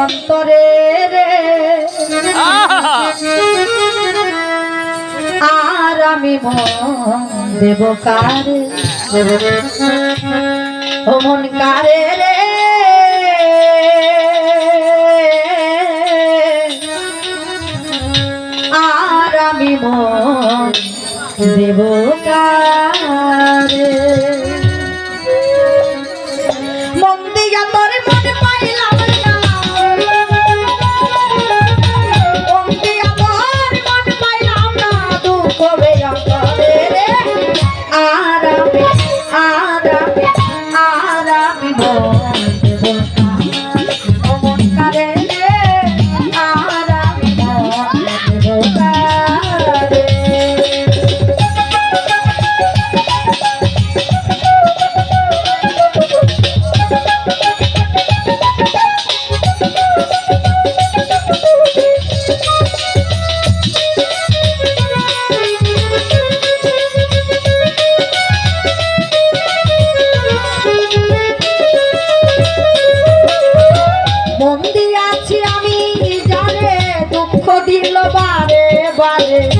অন্তরে রে। আর আমি দেব কারে? কারে রে। আর আমি দেব কারে? body.